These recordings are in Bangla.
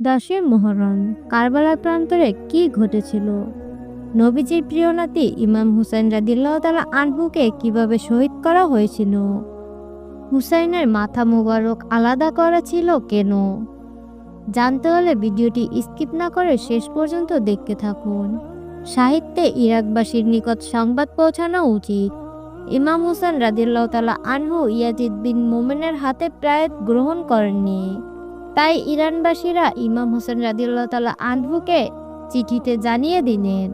দশই মোহরম কারবালার প্রান্তরে কি ঘটেছিল? নবীজির প্রিয় নাতি ইমাম হুসাইন রাদিল্লাহ তালা আনহুকে কীভাবে শহীদ করা হয়েছিল? হুসাইনের মাথা মোবারক আলাদা করা ছিল কেন? জানতে হলে ভিডিওটি স্কিপ না করে শেষ পর্যন্ত দেখতে থাকুন। সাহিত্যে ইরাকবাসীর নিকট সংবাদ পৌঁছানো উচিত। ইমাম হুসেন রাদিল্লাহ তালা আনহু ইয়াজিদ বিন মোমেনের হাতে প্রায় গ্রহণ করেননি। তাই ইরানবাসীরা ইমাম হোসেন রাদিউল্লাহ তালা আনহুকে চিঠিতে জানিয়ে দিলেন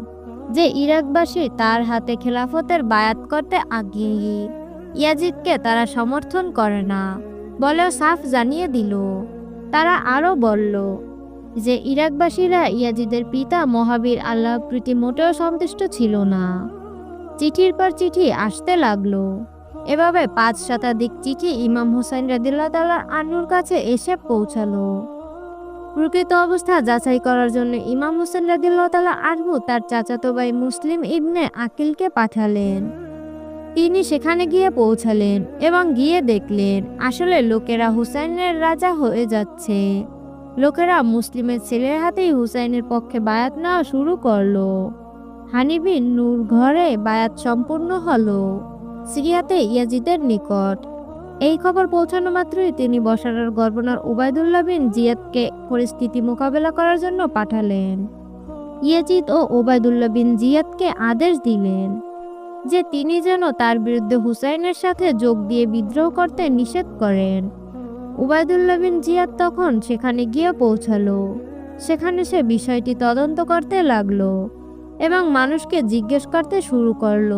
যে ইরাকবাসী তার হাতে খেলাফতের বায়াত করতে আগ্রহী ইয়াজিদকে তারা সমর্থন করে না বলেও সাফ জানিয়ে দিল। তারা আরও বলল যে ইরাকবাসীরা ইয়াজিদের পিতা মহাবীর আল্লাহ প্রীতি মোটেও সন্তুষ্ট ছিল না। চিঠির পর চিঠি আসতে লাগল। এভাবে পাঁচ শতাধিক চিঠি ইমাম হুসাইন রাদিল্লাহ তাল্লাহ আনুর কাছে এসে পৌঁছালো। প্রকৃত অবস্থা যাচাই করার জন্য ইমাম হুসেন রাদিল্লাহ তাল্লাহ আনহু তার চাচাতো ভাই মুসলিম ইবনে আকিলকে পাঠালেন। তিনি সেখানে গিয়ে পৌঁছালেন এবং গিয়ে দেখলেন, আসলে লোকেরা হুসাইনের রাজা হয়ে যাচ্ছে। লোকেরা মুসলিমের ছেলের হাতেই হুসাইনের পক্ষে বায়াত নেওয়া শুরু করল। হানিবিন নূর ঘরে বায়াত সম্পূর্ণ হলো। সিরিয়াতে ইয়াজিদের নিকট। এই খবর পৌঁছানো মাত্রই তিনি বসারার গভর্নর ওবায়দুল্লাহ বিন জিয়াদকে পরিস্থিতি মোকাবেলা করার জন্য পাঠালেন। ইয়াজিদ ও ওবায়দুল্লাহ বিন জিয়াদকে আদেশ দিলেন যে তিনি যেন তার বিরুদ্ধে হুসাইনের সাথে যোগ দিয়ে বিদ্রোহ করতে নিষেধ করেন। ওবায়দুল্লাহ বিন জিয়াদ তখন সেখানে গিয়ে পৌঁছালো। সেখানে সে বিষয়টি তদন্ত করতে লাগল এবং মানুষকে জিজ্ঞেস করতে শুরু করল।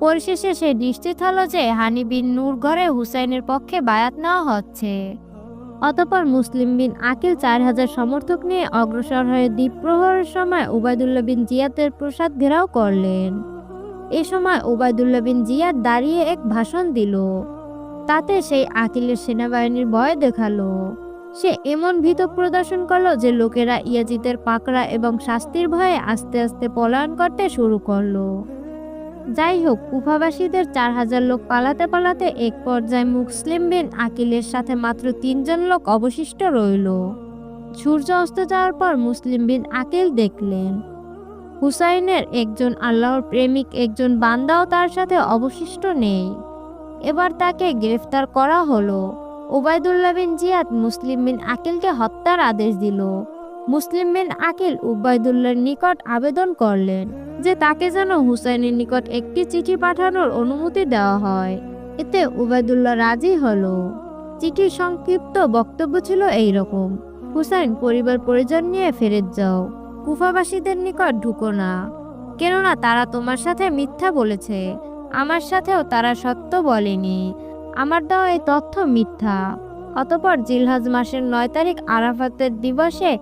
পরিশেষে সে নিশ্চিত হলো যে হানি বিন নূর ঘরে হুসাইনের পক্ষে বায়াত নেওয়া হচ্ছে। অতপর মুসলিম বিন আকিল চার হাজার সমর্থক নিয়ে অগ্রসর হয়ে দ্বীপ প্রহরের সময় উবায়দুল্লাহ বিন জিয়াদের প্রসাদ ঘেরাও করলেন। এ সময় উবায়দুল্লাহ বিন জিয়াদ দাঁড়িয়ে এক ভাষণ দিল। তাতে সেই আকিলের সেনাবাহিনীর ভয় দেখাল। সে এমন ভীত প্রদর্শন করল যে লোকেরা ইয়াজিদের পাকড়া এবং শাস্তির ভয়ে আস্তে আস্তে পলায়ন করতে শুরু করল। যাই হোক কুফাবাসীদের চার হাজার লোক পালাতে পালাতে এক পর্যায়ে মুসলিম বিন আকিলের সাথে মাত্র তিনজন লোক অবশিষ্ট রইল। সূর্য অস্ত যাওয়ার পর মুসলিম বিন আকিল দেখলেন, হুসাইনের একজন আল্লাহর প্রেমিক, একজন বান্দাও তার সাথে অবশিষ্ট নেই। এবার তাকে গ্রেফতার করা হলো। ওবায়দুল্লাহ বিন জিয়াদ মুসলিম বিন আকিলকে হত্যার আদেশ দিল। মুসলিম বিন আকিল উবায়দুল্লাহর নিকট আবেদন করলেন যে তাকে যেন হুসাইনের নিকট একটি চিঠি পাঠানোর অনুমতি দেওয়া হয়। এতে উবায়দুল্লাহ রাজি হলো। চিঠির সংক্ষিপ্ত বক্তব্য ছিল এই রকম হুসাইন, পরিবার পরিজন নিয়ে ফেরত যাও, কুফাবাসীদের নিকট ঢুকো না। কেননা তারা তোমার সাথে মিথ্যা বলেছে, আমার সাথেও তারা সত্য বলেনি, আমার দেওয়া এই তথ্য মিথ্যা। অতপর জিলহাজ মাসের নয় তারিখ আরাফাতের দিবসে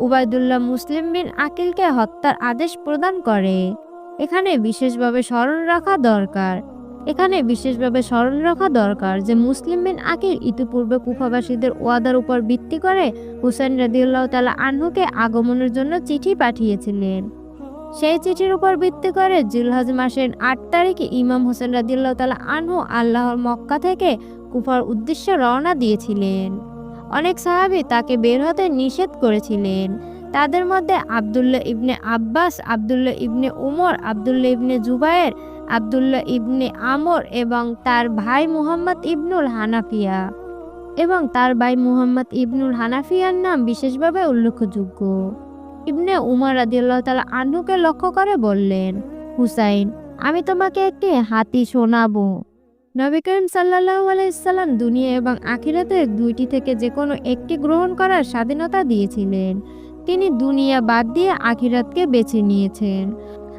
উবায়দুল্লাহ মুসলিম বিন আকিলকে হত্যার আদেশ প্রদান করে। এখানে বিশেষভাবে স্মরণ রাখা দরকার। এখানে বিশেষভাবে স্মরণ রাখা দরকার যে মুসলিম বিন আকিল ইতিপূর্বে কুফাবাসীদের ওয়াদার উপর ভিত্তি করে হুসেন রাদিউল্লাহ তালা আনহুকে আগমনের জন্য চিঠি পাঠিয়েছিলেন। সেই চিঠির উপর ভিত্তি করে জিলহাজ মাসের আট তারিখে ইমাম হোসেন রাদিউল্লাহ তালা আনহু আল্লাহর মক্কা থেকে কুফার উদ্দেশ্যে রওনা দিয়েছিলেন। অনেক সাহাবি তাকে বের হতে নিষেধ করেছিলেন। তাদের মধ্যে আবদুল্লাহ ইবনে আব্বাস, আবদুল্লাহ ইবনে উমর, আবদুল্লাহ ইবনে জুবায়ের, আবদুল্লাহ ইবনে আমর এবং তার ভাই মুহাম্মদ ইবনুল হানাফিয়া। এবং তার ভাই মুহাম্মদ ইবনুল হানাফিয়ার নাম বিশেষভাবে উল্লেখযোগ্য। ইবনে উমর রাদিয়াল্লাহ তাআলা আনহুকে লক্ষ্য করে বললেন, হুসাইন, আমি তোমাকে একটি হাতি শোনাবো। নবী করিম সাল্লাল্লাহু আলাইসাল্লাম দুনিয়া এবং আখিরাতের দুইটি থেকে যে কোনো একটি গ্রহণ করার স্বাধীনতা দিয়েছিলেন। তিনি দুনিয়া বাদ দিয়ে আখিরাতকে বেছে নিয়েছেন।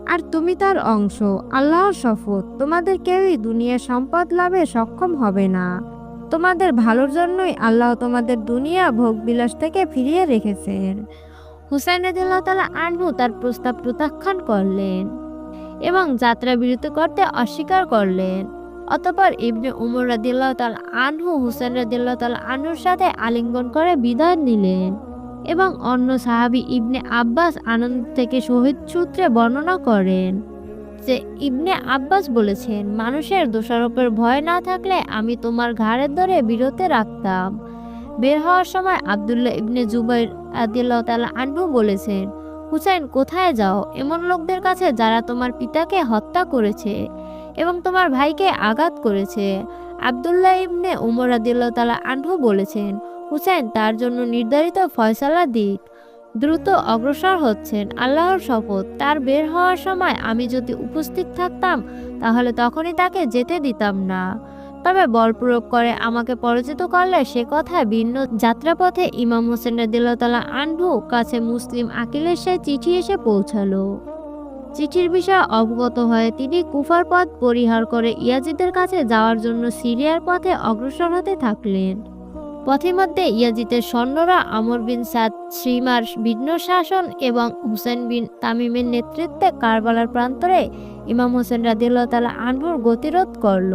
আর তুমি তার অংশ, আল্লাহর শপথ। তোমাদের কেউই দুনিয়ার সম্পদ লাভে সক্ষম হবে না। তোমাদের ভালোর জন্যই আল্লাহ তোমাদের দুনিয়া ভোগ বিলাস থেকে ফিরিয়ে রেখেছেন। হুসাইন রাদিয়াল্লাহু তাআলা আনহু তার প্রস্তাব প্রত্যাখ্যান করলেন এবং যাত্রা বিরতি করতে অস্বীকার করলেন। অতপর ইবনে উমর রাদিল্লাহ তাল আনহু হুসেন রাদিল্লাহ তাল আনহুর সাথে আলিঙ্গন করে বিদায় নিলেন এবং অন্য সাহাবি ইবনে আব্বাস আনন্দ থেকে শহীদ সূত্রে বর্ণনা করেন যে, ইবনে আব্বাস বলেছেন, মানুষের দোষারোপের ভয় না থাকলে আমি তোমার ঘাড়ের ধরে বিরতে রাখতাম। বের হওয়ার সময় আবদুল্লাহ ইবনে জুবাইর আদিল্লাহ তালা আনহু বলেছেন, হুসাইন, কোথায় যাও? এমন লোকদের কাছে যারা তোমার পিতাকে হত্যা করেছে। এবং তোমার ভাইকে আঘাত করেছে। আবদুল্লাহ ইবনে উমর আদিল্লাহ তালা আনহু বলেছেন হুসেন তার জন্য নির্ধারিত ফয়সালা দিক। দ্রুত অগ্রসর হচ্ছেন আল্লাহর শপথ। তার বের হওয়ার সময় আমি যদি উপস্থিত থাকতাম, তাহলে তখনই তাকে যেতে দিতাম না। তবে বল প্রয়োগ করে আমাকে পরাজিত করলে সে কথা ভিন্ন যাত্রাপথে ইমাম হোসেন রাদিল্লাহতালা আনহু কাছে মুসলিম আকিলের সে চিঠি এসে পৌঁছালো। চিঠির বিষয়ে অবগত হয়ে তিনি কুফার পথ পরিহার করে ইয়াজিদের কাছে যাওয়ার জন্য সিরিয়ার পথে অগ্রসর হতে থাকলেন। পথিমধ্যে ইয়াজিদের সৈন্যরা আমর বিন সাদ, শ্রীমার ভিন্ন শাসন এবং হুসেন বিন তামিমের নেতৃত্বে কারবালার প্রান্তরে ইমাম হোসেন রাদিল্লাহ তালা আনহুর গতিরোধ করল।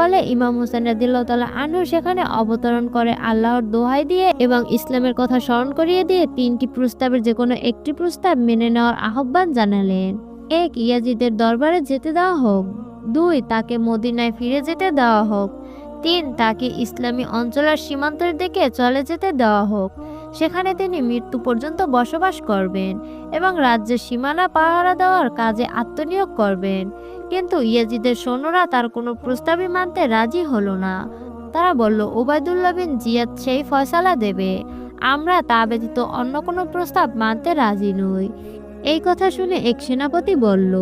ফলে ইমাম হোসেন রাদিল্লাহ তালা আনহু সেখানে অবতরণ করে আল্লাহর দোহাই দিয়ে এবং ইসলামের কথা স্মরণ করিয়ে দিয়ে তিনটি প্রস্তাবের যে কোনো একটি প্রস্তাব মেনে নেওয়ার আহ্বান জানালেন। এক, ইয়াজিদের দরবারে যেতে দেওয়া হোক। দুই, তাকে মদিনায় ফিরে যেতে দেওয়া হোক। তিন তাকে ইসলামী অঞ্চলের সীমান্তের দিকে চলে যেতে দেওয়া হোক। সেখানে তিনি মৃত্যু পর্যন্ত বসবাস করবেন এবং রাজ্যের সীমানা পাহারা দেওয়ার কাজে আত্মনিয়োগ করবেন। কিন্তু ইয়াজিদের সৈন্যরা তার কোনো প্রস্তাবই মানতে রাজি হলো না। তারা বলল, ওবায়দুল্লাহ বিন জিয়াদ সেই ফয়সালা দেবে। আমরা তা ব্যতীত অন্য কোনো প্রস্তাব মানতে রাজি নই। এই কথা শুনে এক সেনাপতি বলল,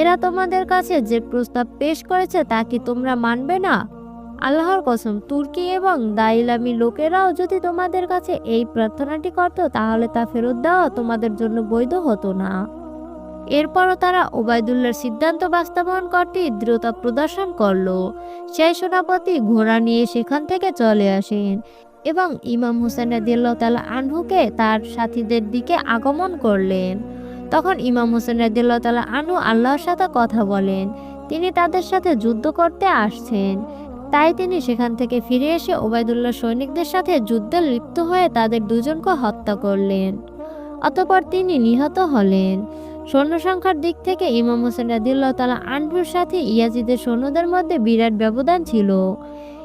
এরা তোমাদের কাছে যে প্রস্তাব পেশ করেছে তা কি তোমরা মানবে না? আল্লাহর কসম, তুর্কি এবং দাইলামি লোকেরাও যদি তোমাদের কাছে এই প্রার্থনাটি করত, তাহলে তা ফেরত দেওয়া তোমাদের জন্য বৈধ হতো না। এরপরও তারা ওবায়দুল্লার সিদ্ধান্ত বাস্তবায়ন করতে দৃঢ়তা প্রদর্শন করল। সেই সেনাপতি ঘোড়া নিয়ে সেখান থেকে চলে আসেন এবং ইমাম হোসেন তাআলা আনহুকে তার সাথীদের দিকে আগমন করলেন। তখন ইমাম হোসেন তাআলা আনহু আল্লাহর সাথে কথা বলেন। তিনি তাদের সাথে যুদ্ধ করতে আসছেন। তাই তিনি সেখান থেকে ফিরে এসে ওবায়দুল্লাহ সৈনিকদের সাথে যুদ্ধে লিপ্ত হয়ে তাদের দুজনকে হত্যা করলেন। অতপর তিনি নিহত হলেন। সৈন্য সংখ্যার দিক থেকে ইমাম হোসেন রাদিল্লাহ তালা আনহুর সাথে ইয়াজিদের সৈন্যদের মধ্যে বিরাট ব্যবধান ছিল।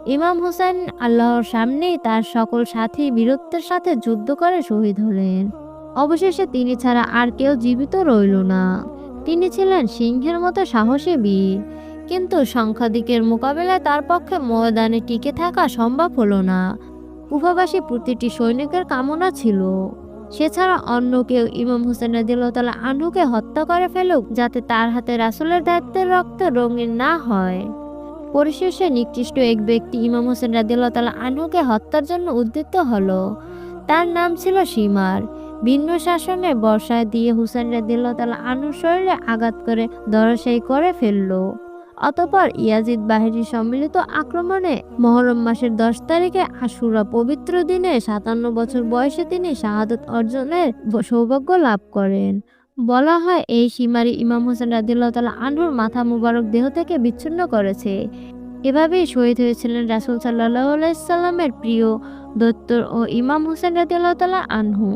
ইমাম হোসেন আল্লাহর সামনেই তার সকল সাথী বীরত্বের সাথে যুদ্ধ করে শহীদ হলেন। অবশেষে তিনি ছাড়া আর কেউ জীবিত রইল না। তিনি ছিলেন সিংহের মতো সাহসী বীর। কিন্তু সংখ্যাধিকের মোকাবেলায় তার পক্ষে ময়দানে টিকে থাকা সম্ভব হলো না। কুফাবাসী প্রতিটি সৈনিকের কামনা ছিল। সেছাড়া অন্য কেউ ইমাম হোসেন রাদিল্লাহ আনহুকে হত্যা করে ফেলুক, যাতে তার হাতে রাসুলের দায়িত্বের রক্ত রঙিন না হয়। পরিশেষে নিকৃষ্ট এক ব্যক্তি ইমাম হোসেন রাদিল্লাহ তালা আনহুকে হত্যার জন্য উদ্যত হলো। তার নাম ছিল সীমার। ভিন্ন শাসনে বর্ষায় দিয়ে হুসেন রাদিল্লাহ তালা আনহুর শরীরে আঘাত করে দরসাই করে ফেলল। অতপর ইয়াজিদ বাহিনী সম্মিলিত আক্রমণে মহরম মাসের দশ তারিখে আশুরা পবিত্র দিনে সাতান্ন বছর বয়সে তিনি শাহাদত অর্জনের সৌভাগ্য লাভ করেন। বলা হয়, এই সীমারি ইমাম হোসেন রাদিল্লাহ তালা মাথা মুবারক দেহ থেকে বিচ্ছিন্ন করেছে। এভাবেই শহীদ হয়েছিলেন রাসুল সাল্লাহ আলাইসাল্লামের প্রিয় দত্তর ও ইমাম হোসেন রাদিল্লাহ তালা আনহু।